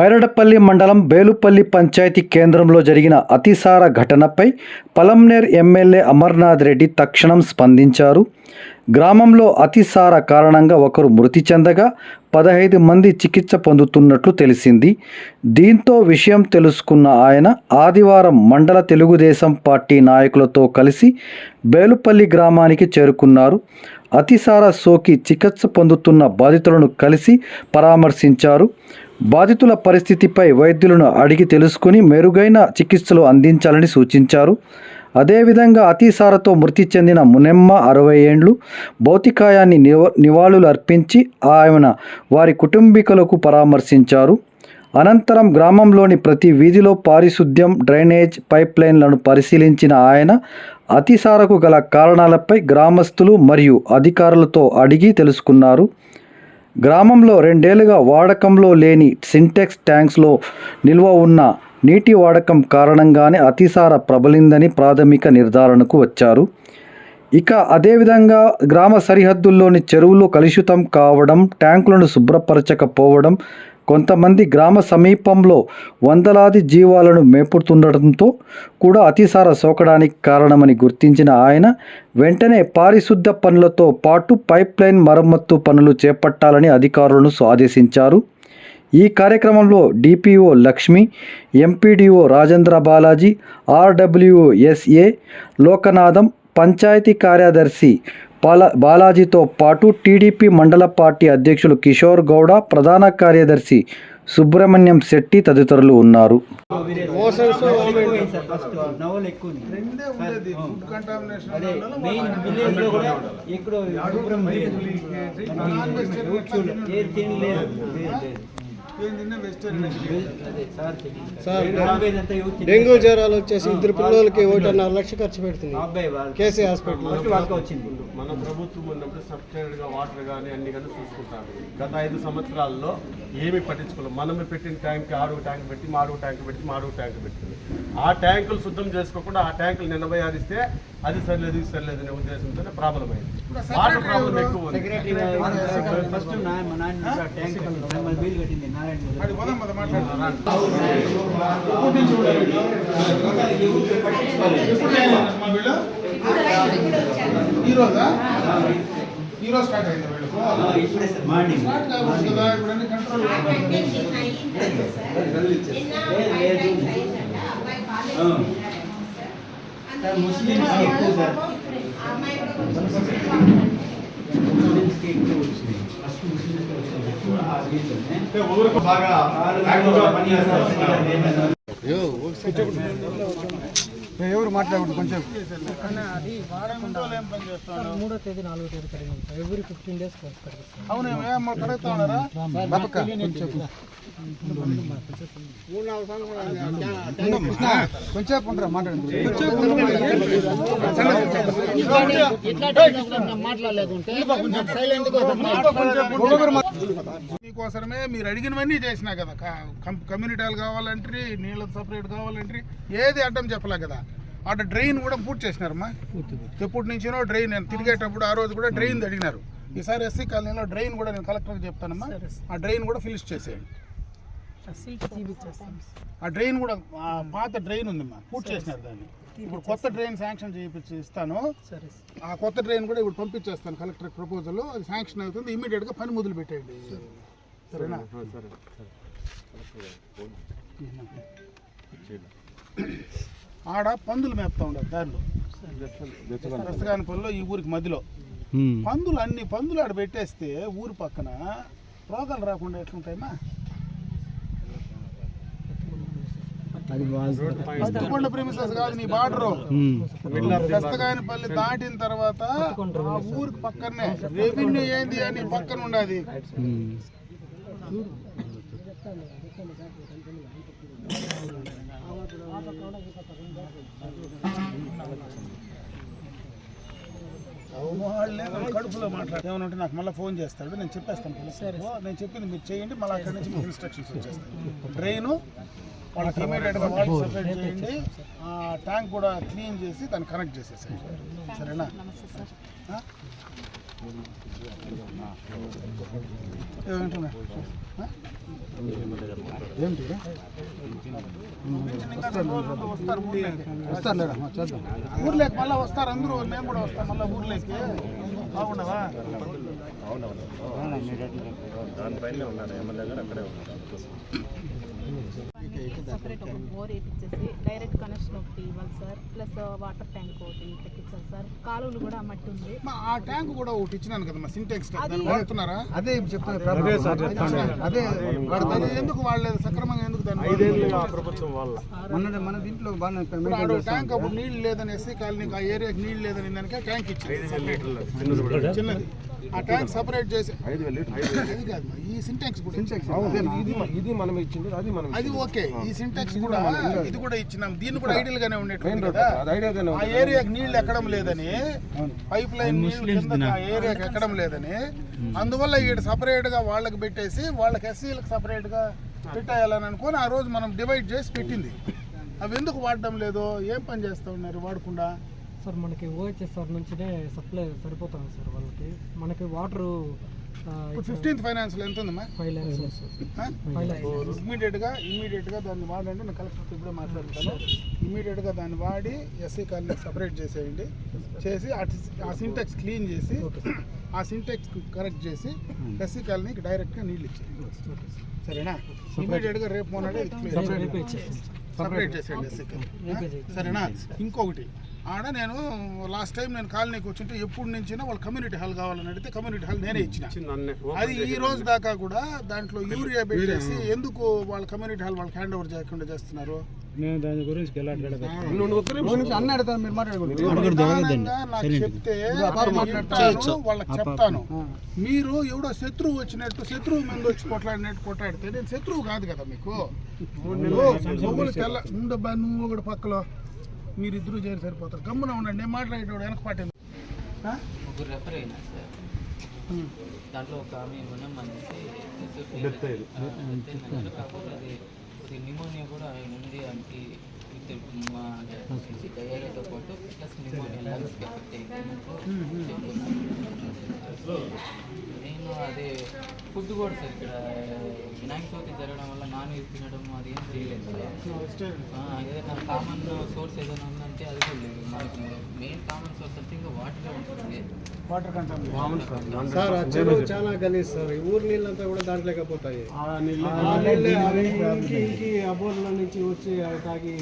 బైరడపల్లి మండలం బేలుపల్లి పంచాయతీ కేంద్రంలో జరిగిన అతిసార ఘటనపై పలంనేర్ ఎమ్మెల్యే అమర్నాథ్ రెడ్డి తక్షణం స్పందించారు. గ్రామంలో అతిసార కారణంగా ఒకరు మృతి చెందగా పదహైదు మంది చికిత్స పొందుతున్నట్లు తెలిసింది. దీంతో విషయం తెలుసుకున్న ఆయన ఆదివారం మండల తెలుగుదేశం పార్టీ నాయకులతో కలిసి బేలుపల్లి గ్రామానికి చేరుకున్నారు. అతిసార సోకి చికిత్స పొందుతున్న బాధితులను కలిసి పరామర్శించారు. బాధితుల పరిస్థితిపై వైద్యులను అడిగి తెలుసుకుని మెరుగైన చికిత్సలు అందించాలని సూచించారు. అదేవిధంగా అతిసారతో మృతి చెందిన మునెమ్మ అరవై ఏండ్లు భౌతికాయాన్ని నివ నివాళులు అర్పించి ఆయన వారి కుటుంబీకులకు పరామర్శించారు. అనంతరం గ్రామంలోని ప్రతి వీధిలో పారిశుద్ధ్యం డ్రైనేజ్ పైప్లైన్లను పరిశీలించిన ఆయన అతిసారకు గల కారణాలపై గ్రామస్తులు మరియు అధికారులతో అడిగి తెలుసుకున్నారు. గ్రామంలో రెండేళ్ళుగా వాడకంలో లేని సింటెక్స్ ట్యాంక్స్లో నిల్వ ఉన్న నీటి వాడకం కారణంగానే అతిసార ప్రబలిందని ప్రాథమిక నిర్ధారణకు వచ్చారు. ఇక అదేవిధంగా గ్రామ సరిహద్దుల్లోని చెరువులు కలుషితం కావడం ట్యాంకులను శుభ్రపరచకపోవడం కొంతమంది గ్రామ సమీపంలో వందలాది జీవాలను మేపుతుండటంతో కూడా అతిసార సోకడానికి కారణమని గుర్తించిన ఆయన వెంటనే పారిశుద్ధ పనులతో పాటు పైప్లైన్ మరమ్మత్తు పనులు చేపట్టాలని అధికారులను ఆదేశించారు. ఈ కార్యక్రమంలో DPO Lakshmi MPDO Rajendra Balaji RWSAE Lokanatham panchayati కార్యదర్శి బాలా బాలాజీతో పాటు టీడీపీ మండల పార్టీ అధ్యక్షులు కిషోర్ గౌడ ప్రధాన కార్యదర్శి సుబ్రహ్మణ్యం శెట్టి తదితరులు ఉన్నారు. డెంగ్యూ జ్వరాలు వచ్చేసి ఇద్దరు పిల్లలకి ఒకటిన్నర లక్ష ఖర్చు పెడుతుంది. కేసీ హాస్పిటల్ మన ప్రభుత్వం ఉన్నప్పుడు సబ్స్టాండర్డ్గా వాటర్ కానీ అన్ని కానీ చూసుకుంటారు. గత ఐదు సంవత్సరాల్లో ఏమి పట్టించుకోలేదు. మనమే పెట్టిన ట్యాంక్ ఆరు ట్యాంక్ పెట్టి మాడు ట్యాంక్ పెట్టి మాడు ట్యాంక్ పెట్టింది ఆ ట్యాంకులు శుద్ధం చేసుకోకుండా ఆ ట్యాంకులు నిన్నభై ఆరిస్తే అది సరిలేదు ఇది సరిలేదు అనే ఉద్దేశంతోనే ప్రాబ్లం అయింది వాటర్ ప్రాబ్లం ఎక్కువ ఉంది. సెక్రటరీ ఫస్ట్ నా స్టార్ట్ అయింది మార్నింగ్ కదా ఇప్పుడు కంట్రోల్ ముస్లిమ్స్ ఎక్కువ సార్ ముస్లిమ్స్కి ఎక్కువ వచ్చినాయి. ఫస్ట్ ముస్లిమ్స్కి వచ్చినాయి. ఎక్కువ ఆ రీజన్ బాగా యాక్టివ్గా పనిచేస్తారు ఎవరు మాట్లాడకూడదు కొంచెం. మూడో తేదీ నాలుగో తేదీ కడిగాం సార్ ఎవ్రీ ఫిఫ్టీన్ డేస్ కొంచెం. ఉండరా మాట్లాడండి మీకోసమే మీరు అడిగినవన్నీ చేసినా కదా. కమ్- కమ్యూనిటీలు కావాలంటే నీళ్ళ సపరేట్ కావాలంటే ఏది అడ్డం చెప్పలే కదా. అటు డ్రైన్ కూడా పూర్తి చేసినారమ్మా. ఎప్పటి నుంచినో డ్రైన్ నేను తిరిగేటప్పుడు ఆ రోజు కూడా డ్రైన్ అడిగినారు ఈసారి ఎస్సీ కాలనీలో డ్రైన్ కూడా నేను కలెక్టర్కి చెప్తానమ్మా. ఆ డ్రైన్ కూడా ఫినిష్ చేసేయండి. ఆ డ్రైన్ కూడా పాత డ్రైన్ ఉందమ్మా. పూర్తి చేసినారు దాన్ని. ఇప్పుడు కొత్త డ్రైన్ శాంక్షన్ చేయించి ఇస్తాను. ఆ కొత్త డ్రైన్ కూడా ఇప్పుడు పంపించేస్తాను కలెక్టర్ ప్రపోజల్ అది శాంక్షన్ అవుతుంది ఇమీడియట్గా పని మొదలు పెట్టండి సరేనా? ఆడ పందులు మేపుతా ఉండదు దారిలో. రసగాని పనిలో ఈ ఊరికి మధ్యలో. పందులు అన్ని పందులు ఆడ పెట్టేస్తే ఊరి పక్కన రోగాలు రాకుండా ఎట్లుంటాయమ్మా? పత్తికొండ ప్రిమిసెస్ కాదు నీ బార్డరు. దస్తగానిపల్లి దాటిన తర్వాత ఆ ఊరికి పక్కనే రెవెన్యూ ఏంది అని పక్కన ఉండదు. కడుపులో మాట్లాడు ఏమైనా ఉంటే నాకు మళ్ళీ ఫోన్ చేస్తాడు నేను చెప్పేస్తాను నేను చెప్పింది మీరు చేయండి మళ్ళీ అక్కడి నుంచి మీకు ఇన్స్ట్రక్షన్స్ వచ్చేస్తాయి. డ్రైను వాళ్ళకి ఇమీడియట్గా వాటర్ సపరేట్ చేయండి. ఆ ట్యాంక్ కూడా క్లీన్ చేసి దాన్ని కనెక్ట్ చేసేసేయండి. సరేనా? ఏంటి వస్తారు ఊర్లోకి. చేద్దాం ఊర్లోకి మళ్ళీ వస్తారు అందరూ మేము కూడా వస్తాం మళ్ళీ ఊర్లోకి బాగుండవా సపరేట్ ఒక బోర్ వేయించేసి డైరెక్ట్ కనెక్షన్ ఒకటి ఇవ్వాలి సార్ ప్లస్ వాటర్ ట్యాంక్ ఒకటి పెట్టించాలి సార్ కాలువలు కూడా మట్టి ఉంది మా ఆ ట్యాంక్ కూడా ఒకటి ఇచ్చినాను కదా మా సింటెక్స్ వాడుతున్నారా? అదే చెప్తాను. అదే ఎందుకు వాడలేదు? సక్రమంగా ఎందుకు మన మన దీంట్లో బాగా ట్యాంక్ అప్పుడు నీళ్ళు లేదని ఎస్సీ కాలనీకి ఆ ఏరియాకి నీళ్ళు లేదని దానికే ట్యాంక్ ఇచ్చింది. చిన్నది. ఆ ట్యాంక్ సపరేట్ చేసి ఐదు వేల లీటర్లు ఐదు వేల. అది కాదు ఈ సింటెక్స్ కూడా సింటెక్స్ ఇది ఇది మనం ఇచ్చింది అది మనం అది ఓకే ఈ సింటెక్స్ కూడా ఇది కూడా ఇచ్చినాం. దీన్ని కూడా ఐడియల్ గానే కదా. ఆ ఏరియాకి నీళ్ళు ఎక్కడం లేదని పైప్ లైన్ నీళ్ళు ఆ ఏరియాకి ఎక్కడం లేదని అందువల్ల ఈడ సపరేట్గా వాళ్ళకి పెట్టేసి వాళ్ళకి ఎస్సీలకు సపరేట్గా పెట్టేయాలని అనుకొని ఆ రోజు మనం డివైడ్ చేసి పెట్టింది. అవి ఎందుకు వాడడం లేదు? ఏం పని చేస్తా ఉన్నారు వాడకుండా? సార్ మనకి ఓహెచ్ఎస్ఆర్ నుంచినే సప్లై సరిపోతుంది సార్ వాళ్ళకి. మనకి వాటర్ ఇప్పుడు ఫిఫ్టీన్త్ ఫైనాన్స్లో ఎంత ఉందమ్మా? ఫైవ్ ల్యాక్స్ ఫైవ్ ల్యాక్స్ ఇమీడియట్గా ఇమీడియట్గా దాన్ని వాడండి నేను కలెక్టర్ ఇప్పుడే మాట్లాడతాను. ఇమీడియట్గా దాన్ని వాడి ఎస్సీ కాలనీ సపరేట్ చేసేయండి. చేసి ఆ సింటెక్స్ క్లీన్ చేసి ఆ సింటెక్స్ కరెక్ట్ చేసి ఎస్సీ కాలనీకి డైరెక్ట్గా నీళ్ళు ఇచ్చేయండి. సరేనా? ఇమీడియట్గా రేపు మొన్నడే సపరేట్. చేసేయండి ఎస్సీ కాలనీ. సరేనా? ఇంకొకటి. ఆడ నేను లాస్ట్ టైం నేను కాలనీకి వచ్చింటే ఎప్పుడు నుంచినా వాళ్ళు కమ్యూనిటీ హాల్ కావాలని అడిగితే కమ్యూనిటీ హాల్ నేనే ఇచ్చిన. అది ఈ రోజు దాకా కూడా దాంట్లో యూరియా పెట్టేసి ఎందుకు వాళ్ళ కమ్యూనిటీ హాల్ వాళ్ళకి హ్యాండ్ ఓవర్ చేయకుండా చేస్తున్నారు? నేను దాని గురించి చెప్తే వాళ్ళకి చెప్తాను. మీరు ఎవడో శత్రువు వచ్చినట్టు శత్రువు మీద వచ్చి కొట్లాడినట్టు కొట్లాడితే నేను శత్రువు కాదు కదా మీకు. మొగులు తెల్ల ఉండబ్బా నువ్వు ఒకటి పక్కలో. మీరు ఇద్దరు చేరి సరిపోతారు. గమ్మున ఉండండి నేను మాట్లాడేటోడు వెనక పాటే ముగ్గురు రెఫర్ అయినా సార్. దాంట్లో ఒక ఆమె అయ్యింది. కాకపోతే అది ఇది నిమోనియా కూడా ఆయన ఉంది అంటే మా డయేరియాతో పాటు ప్లస్ నిమోనియా లంగ్స్కి ఎఫెక్ట్ అయింది నేను అదే ఫుడ్ కూడా సార్ ఇక్కడ వినాయక చవితి జరగడం వల్ల నాన్ వెజ్ తినడం అది ఏం చేయలేదు సార్. ఏదైనా కామన్ సోర్స్ ఏదైనా ఉందంటే అది కూడా లేదు. మనకి మెయిన్ కామన్ సోర్స్ అంటే ఇంకా వాటరే ఉంటుంది. Water sir. ఆ చెరువు చాలా గలీజ్ సార్. ఈ ఊరు నీళ్ళంతా కూడా దాంట్లోకి పోతాయి ఆ నీళ్ళు ఆ నీళ్ళే అవి ఇంకి ఇంకి ఆ బోర్ల నుంచి వచ్చి అవి తాగి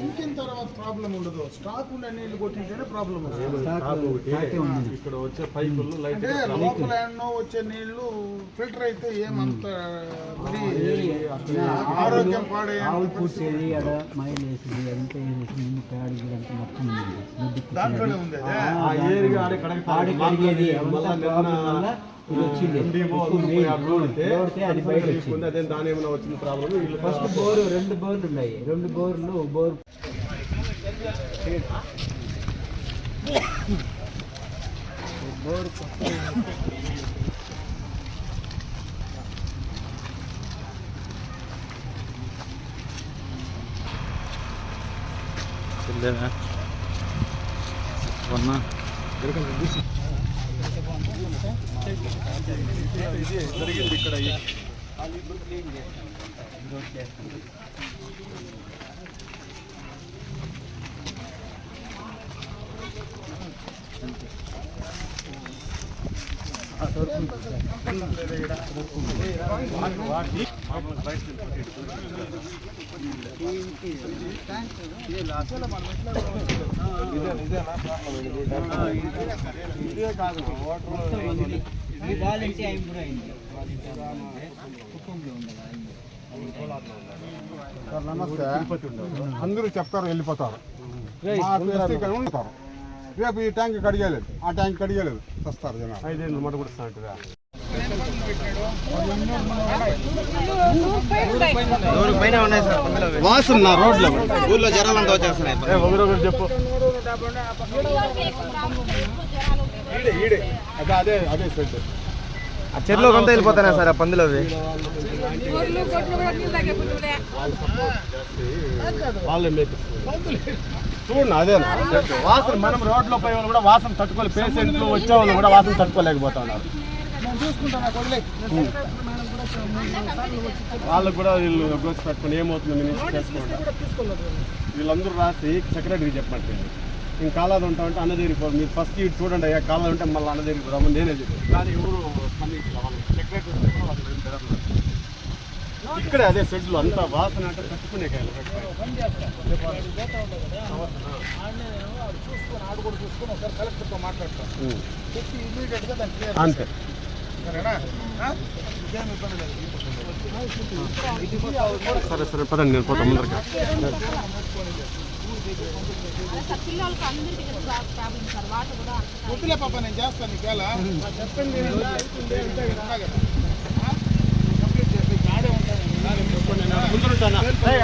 ఇంకిన తర్వాత ప్రాబ్లం ఉండదు. స్టాక్ ఉండే నీళ్ళు కొట్టింటేనే ప్రాబ్లం ఇక్కడ వచ్చే పైపులు లైట్ అంటే లోపల ఎన్నో వచ్చే నీళ్ళు ఫిల్టర్ అయితే ఏమంత ఆరోగ్యం పాడే పూసేది ఆడ మైలు వేసింది అంతా వేసి ముందు పేడ అంతా మొత్తం ఉంది. దాంట్లోనే ఉంది ఆడే కడగతారు. కడిగేది మళ్ళా అంతా నిన్న ప్రాబ్లం వల్ల ఇది వచ్చింది ఎండీఓ ఎక్కువ అందుకు నీళ్ళు. యాభై తోడితే తోడితే అది బయట వచ్చింది. తీసుకుంది. అదే దాని ఏమైనా వచ్చిన ప్రాబ్లం వీళ్ళు ఫస్ట్ బోరు రెండు బోర్లు ఉన్నాయి రెండు బోర్లు కాదు. ఉండదు నమస్తే. అందరూ చెప్తారు వెళ్ళిపోతారు. ఉంటారు రేపు ఈ ట్యాంక్ కడిగలేదు. ఆ ట్యాంక్ కడిగలేదు. వస్తారు జనాలు. ఐదేళ్ళు మాట కూడా వాసున్న రోడ్లో. ఊర్లో జనాలంతా వచ్చేస్తున్నాయి. ఒకరొకరు చెప్పు. ఆ చెరువులో కొంత వెళ్ళిపోతానే సార్ ఆ పందులు అవి? చూడండి అదే వాసన మనం రోడ్లో పోయే వాళ్ళు కూడా వాసన తట్టుకోలే. పేషెంట్లు వచ్చే వాళ్ళు కూడా వాసన తట్టుకోలేకపోతున్నారు. వాళ్ళకు కూడా వీళ్ళు గోసి పెట్టుకుని ఏమవుతుంది వీళ్ళందరూ రాసి సెక్రటరీకి చెప్పండి ఇంక కాలాది ఉంటామంటే అన్న దగ్గరికి మీరు ఫస్ట్ ఇటు చూడండి అయ్యా కాలాది ఉంటే మళ్ళీ అన్న దగ్గరికి పోదామని నేనే చెప్పాను. కానీ ఎవరు. ఇక్కడే అదే షెడ్లు అంతా వాసన అంటే తట్టుకునే కాయలు అంతే. సరే సరే పదండి నేను అదే సార్ పిల్లలకి అందరికీ ప్రాబ్లం సార్ వాటర్ కూడా వద్దులే పాప నేను చేస్తాను ఎలా చెప్పండి? కంప్లీట్ చేసి ఆడే ఉంటాను ముందరుంటానా ఏయ్,